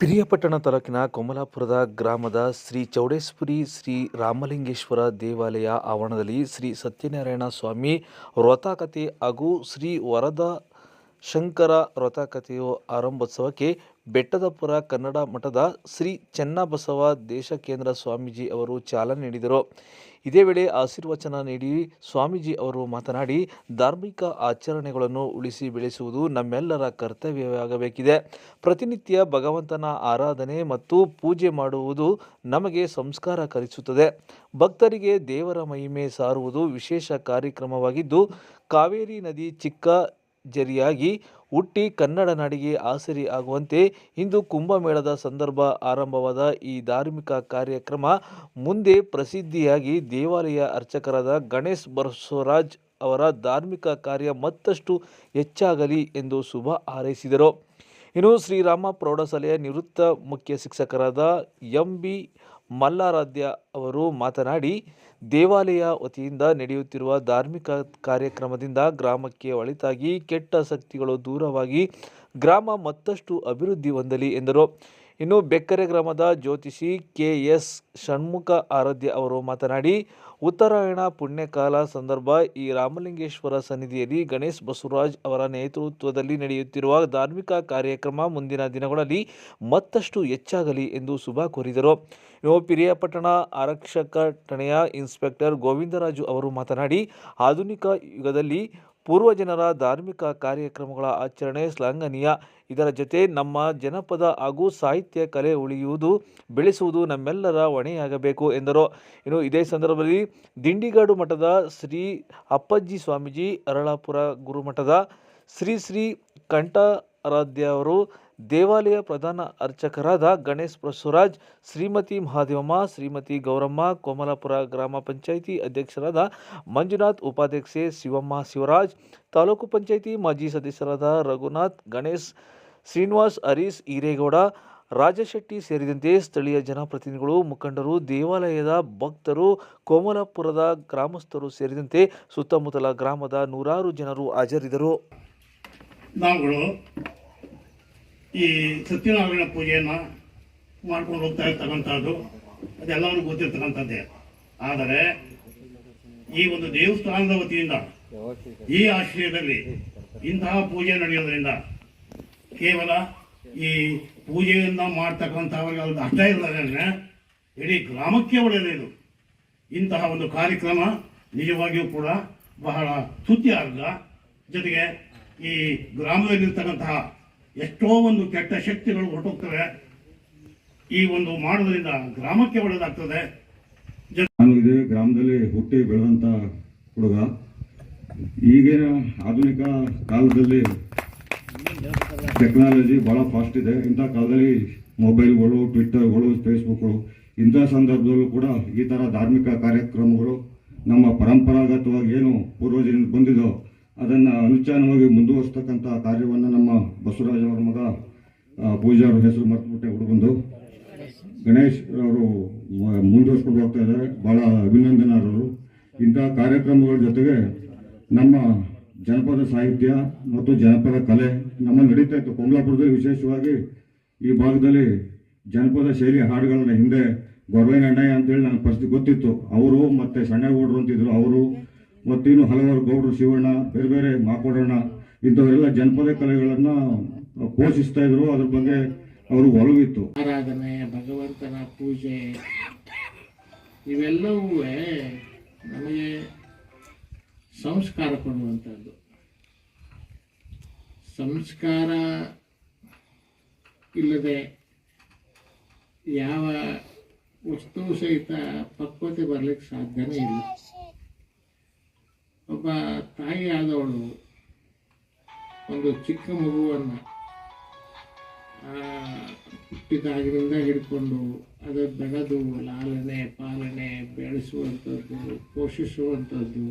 ಪಿರಿಯಾಪಟ್ಟಣ ತಾಲೂಕಿನ ಕೊಮಲಾಪುರದ ಗ್ರಾಮದ ಶ್ರೀ ಚೌಡೇಶ್ವರಿ ಶ್ರೀ ರಾಮಲಿಂಗೇಶ್ವರ ದೇವಾಲಯ ಆವರಣದಲ್ಲಿ ಶ್ರೀ ಸತ್ಯನಾರಾಯಣ ಸ್ವಾಮಿ ವ್ರತಕಥೆ ಹಾಗೂ ಶ್ರೀ ವರದ ಶಂಕರ ವ್ರತಕಥೆಯು ಆರಂಭೋತ್ಸವಕ್ಕೆ ಬೆಟ್ಟದಪುರ ಕನ್ನಡ ಮಠದ ಶ್ರೀ ಚೆನ್ನಬಸವ ದೇಶಕೇಂದ್ರ ಸ್ವಾಮೀಜಿ ಅವರು ಚಾಲನೆ ನೀಡಿದರು. ಇದೇ ವೇಳೆ ಆಶೀರ್ವಚನ ನೀಡಿ ಸ್ವಾಮೀಜಿ ಅವರು ಮಾತನಾಡಿ, ಧಾರ್ಮಿಕ ಆಚರಣೆಗಳನ್ನು ಉಳಿಸಿ ಬೆಳೆಸುವುದು ನಮ್ಮೆಲ್ಲರ ಕರ್ತವ್ಯವಾಗಬೇಕಿದೆ. ಪ್ರತಿನಿತ್ಯ ಭಗವಂತನ ಆರಾಧನೆ ಮತ್ತು ಪೂಜೆ ಮಾಡುವುದು ನಮಗೆ ಸಂಸ್ಕಾರ ಕಲಿಸುತ್ತದೆ. ಭಕ್ತರಿಗೆ ದೇವರ ಮಹಿಮೆ ಸಾರುವುದು ವಿಶೇಷ ಕಾರ್ಯಕ್ರಮವಾಗಿದ್ದು, ಕಾವೇರಿ ನದಿ ಚಿಕ್ಕ ಜರಿಯಾಗಿ ಹುಟ್ಟಿ ಕನ್ನಡ ನಾಡಿಗೆ ಆಸರಿ ಆಗುವಂತೆ ಇಂದು ಕುಂಭಮೇಳದ ಸಂದರ್ಭ ಆರಂಭವಾದ ಈ ಧಾರ್ಮಿಕ ಕಾರ್ಯಕ್ರಮ ಮುಂದೆ ಪ್ರಸಿದ್ಧಿಯಾಗಿ ದೇವಾಲಯ ಅರ್ಚಕರಾದ ಗಣೇಶ್ ಬಸವರಾಜ್ ಅವರ ಧಾರ್ಮಿಕ ಕಾರ್ಯ ಮತ್ತಷ್ಟು ಹೆಚ್ಚಾಗಲಿ ಎಂದು ಶುಭ ಹಾರೈಸಿದರು. ಇನ್ನು ಶ್ರೀರಾಮ ಪ್ರೌಢಶಾಲೆಯ ನಿವೃತ್ತ ಮುಖ್ಯ ಶಿಕ್ಷಕರಾದ ಎಂ ಬಿ ಮಲ್ಲಾರಾಧ್ಯ ಅವರು ಮಾತನಾಡಿ, ದೇವಾಲಯ ವತಿಯಿಂದ ನಡೆಯುತ್ತಿರುವ ಧಾರ್ಮಿಕ ಕಾರ್ಯಕ್ರಮದಿಂದ ಗ್ರಾಮಕ್ಕೆ ಒಳಿತಾಗಿ ಕೆಟ್ಟ ಶಕ್ತಿಗಳು ದೂರವಾಗಿ ಗ್ರಾಮ ಮತ್ತಷ್ಟು ಅಭಿವೃದ್ಧಿ ಹೊಂದಲಿ ಎಂದರು. ಇನ್ನು ಬೆಕ್ಕರೆ ಗ್ರಾಮದ ಜ್ಯೋತಿಷಿ ಕೆ ಎಸ್ ಷಣ್ಮುಖ ಆರಾಧ್ಯ ಅವರು ಮಾತನಾಡಿ, ಉತ್ತರಾಯಣ ಪುಣ್ಯಕಾಲ ಸಂದರ್ಭ ಈ ರಾಮಲಿಂಗೇಶ್ವರ ಸನ್ನಿಧಿಯಲ್ಲಿ ಗಣೇಶ್ ಬಸವರಾಜ್ ಅವರ ನೇತೃತ್ವದಲ್ಲಿ ನಡೆಯುತ್ತಿರುವ ಧಾರ್ಮಿಕ ಕಾರ್ಯಕ್ರಮ ಮುಂದಿನ ದಿನಗಳಲ್ಲಿ ಮತ್ತಷ್ಟು ಹೆಚ್ಚಾಗಲಿ ಎಂದು ಶುಭ ಕೋರಿದರು. ಪಿರಿಯಪಟ್ಟಣ ಆರಕ್ಷಕ ಠಾಣೆಯ ಇನ್ಸ್ಪೆಕ್ಟರ್ ಗೋವಿಂದರಾಜು ಅವರು ಮಾತನಾಡಿ, ಆಧುನಿಕ ಯುಗದಲ್ಲಿ ಪೂರ್ವಜನರ ಧಾರ್ಮಿಕ ಕಾರ್ಯಕ್ರಮಗಳ ಆಚರಣೆ ಶ್ಲಾಘನೀಯ. ಇದರ ಜೊತೆ ನಮ್ಮ ಜನಪದ ಹಾಗೂ ಸಾಹಿತ್ಯ ಕಲೆ ಉಳಿಯುವುದು, ಬೆಳೆಸುವುದು ನಮ್ಮೆಲ್ಲರ ಹೊಣೆಯಾಗಬೇಕು ಎಂದರು. ಇನ್ನು ಇದೇ ಸಂದರ್ಭದಲ್ಲಿ ದಿಂಡಿಗಾಡು ಮಠದ ಶ್ರೀ ಅಪ್ಪಜ್ಜಿ ಸ್ವಾಮೀಜಿ ಅರಳಾಪುರ ಗುರುಮಠದ ಶ್ರೀ ಶ್ರೀ ಕಂಠಾರಾಧ್ಯ ಅವರು ದೇವಾಲಯ ಪ್ರಧಾನ ಅರ್ಚಕರಾದ ಗಣೇಶ್ ಬಸವರಾಜ್ ಶ್ರೀಮತಿ ಮಹಾದೇವಮ್ಮ, ಶ್ರೀಮತಿ ಗೌರಮ್ಮ, ಕೋಮಲಾಪುರ ಗ್ರಾಮ ಪಂಚಾಯಿತಿ ಅಧ್ಯಕ್ಷರಾದ ಮಂಜುನಾಥ್ ಉಪಾಧ್ಯಕ್ಷೆ ಶಿವಮ್ಮ ಶಿವರಾಜ್, ತಾಲೂಕು ಪಂಚಾಯಿತಿ ಮಾಜಿ ಸದಸ್ಯರಾದ ರಘುನಾಥ್, ಗಣೇಶ್ ಶ್ರೀನಿವಾಸ್, ಹರೀಶ್ ಹಿರೇಗೌಡ, ರಾಜಶೆಟ್ಟಿ ಸೇರಿದಂತೆ ಸ್ಥಳೀಯ ಜನಪ್ರತಿನಿಧಿಗಳು, ಮುಖಂಡರು, ದೇವಾಲಯದ ಭಕ್ತರು, ಕೋಮಲಾಪುರದ ಗ್ರಾಮಸ್ಥರು ಸೇರಿದಂತೆ ಸುತ್ತಮುತ್ತಲ ಗ್ರಾಮದ ನೂರಾರು ಜನರು ಹಾಜರಿದ್ದರು. ಈ ಸತ್ಯನಾರಾಯಣ ಪೂಜೆಯನ್ನು ಮಾಡ್ಕೊಂಡು ಹೋಗ್ತಾ ಇರ್ತಕ್ಕಂಥದ್ದು ಅದೆಲ್ಲರಿಗೂ ಗೊತ್ತಿರ್ತಕ್ಕಂಥದ್ದೇ. ಆದರೆ ಈ ಒಂದು ದೇವಸ್ಥಾನದ ವತಿಯಿಂದ, ಈ ಆಶ್ರಯದಲ್ಲಿ ಇಂತಹ ಪೂಜೆ ನಡೆಯೋದ್ರಿಂದ ಕೇವಲ ಈ ಪೂಜೆಯನ್ನು ಮಾಡ್ತಕ್ಕಂಥವ್ರಿಗೆ ಅದು ಅರ್ಥ ಇಲ್ಲದೇ ಇಡೀ ಗ್ರಾಮಕ್ಕೆ ಒಳ್ಳೆಯದು ಇಂತಹ ಒಂದು ಕಾರ್ಯಕ್ರಮ ನಿಜವಾಗಿಯೂ ಕೂಡ ಬಹಳ ಸ್ತುತಿ ಅರ್ಧ. ಜೊತೆಗೆ ಈ ಗ್ರಾಮದಲ್ಲಿರ್ತಕ್ಕಂತಹ ಎಷ್ಟೋ ಒಂದು ಕೆಟ್ಟ ಶಕ್ತಿಗಳು ಹೊರಟೋಗ್ತವೆ. ಈ ಒಂದು ಮಾಡೋದ್ರಿಂದ ಗ್ರಾಮಕ್ಕೆ ಒಳ್ಳೆಯದಾಗ್ತದೆ ನಾನು ಇದೇ ಗ್ರಾಮದಲ್ಲಿ ಹುಟ್ಟಿ ಬೆಳೆದಂತ ಹುಡುಗ. ಈಗಿನ ಆಧುನಿಕ ಕಾಲದಲ್ಲಿ ಟೆಕ್ನಾಲಜಿ ಬಹಳ ಫಾಸ್ಟ್ ಇದೆ. ಇಂಥ ಕಾಲದಲ್ಲಿ ಮೊಬೈಲ್ಗಳು ಟ್ವಿಟರ್ಗಳು ಫೇಸ್ಬುಕ್ಗಳು, ಇಂಥ ಸಂದರ್ಭದಲ್ಲೂ ಕೂಡ ಈ ಥರ ಧಾರ್ಮಿಕ ಕಾರ್ಯಕ್ರಮಗಳು ನಮ್ಮ ಪರಂಪರಾಗತವಾಗಿ ಏನು ಪೂರ್ವಜರಿಂದ ಬಂದಿದೋ ಅದನ್ನು ಅನುಚಾನವಾಗಿ ಮುಂದುವರಿಸ್ತಕ್ಕಂಥ ಕಾರ್ಯವನ್ನು ನಮ್ಮ ಬಸವರಾಜ್ ಅವರ ಮಗ ಪೂಜಾ ಅವರ ಹೆಸರು ಮರೆತುಬಿಟ್ಟೆ ಹುಡುಗಂದು. ಗಣೇಶ್ ಅವರು ಮುಂದುವರಿಸ್ಕೊಂಡು ಹೋಗ್ತಾ ಇದ್ದಾರೆ. ಭಾಳ ಅಭಿನಂದನಾರ್ಹರು. ಇಂತಹ ಕಾರ್ಯಕ್ರಮಗಳ ಜೊತೆಗೆ ನಮ್ಮ ಜನಪದ ಸಾಹಿತ್ಯ ಮತ್ತು ಜನಪದ ಕಲೆ ನಮ್ಮಲ್ಲಿ ನಡೀತಾ ಇತ್ತು. ಕೊಮಲಾಪುರದಲ್ಲಿ ವಿಶೇಷವಾಗಿ ಈ ಭಾಗದಲ್ಲಿ ಜನಪದ ಶೈಲಿ ಹಾಡುಗಳನ್ನ ಹಿಂದೆ ಗೊರವೈನ ಅಣ್ಣಯ್ಯ ಅಂತೇಳಿ ನನಗೆ ಪರಿಸ್ಥಿತಿ ಗೊತ್ತಿತ್ತು. ಅವರು ಮತ್ತೆ ಸಣ್ಣಗೌಡರು ಅಂತಿದ್ರು. ಅವರು ಮತ್ತು ಇನ್ನು ಹಲವಾರು ಗೌಡರು, ಶಿವಣ್ಣ, ಬೇರೆ ಬೇರೆ ಮಾಕೋಡಣ್ಣ, ಇಂಥವರೆಲ್ಲ ಜನಪದ ಕಲೆಗಳನ್ನು ಪೋಷಿಸ್ತಾ ಇದ್ರು. ಅದ್ರ ಬಗ್ಗೆ ಅವರು ಒಲವಿತ್ತು. ಆರಾಧನೆ, ಭಗವಂತನ ಪೂಜೆ, ಇವೆಲ್ಲವೂ ನಮಗೆ ಸಂಸ್ಕಾರ ಕೊಡುವಂಥದ್ದು. ಸಂಸ್ಕಾರ ಇಲ್ಲದೆ ಯಾವ ವಸ್ತು ಸಹಿತ ಪಕ್ವತೆ ಬರಲಿಕ್ಕೆ ಸಾಧ್ಯನೇ ಇಲ್ಲ. ಒಬ್ಬ ತಾಯಿ ಆದವಳು ಒಂದು ಚಿಕ್ಕ ಮಗುವನ್ನು ಹುಟ್ಟಿದಾಗಿನಿಂದ ಹಿಡ್ಕೊಂಡು ಅದು ಬೆಳೆದು ಲಾಲನೆ ಪಾಲನೆ ಬೆಳೆಸುವಂಥದ್ದು ಪೋಷಿಸುವಂಥದ್ದು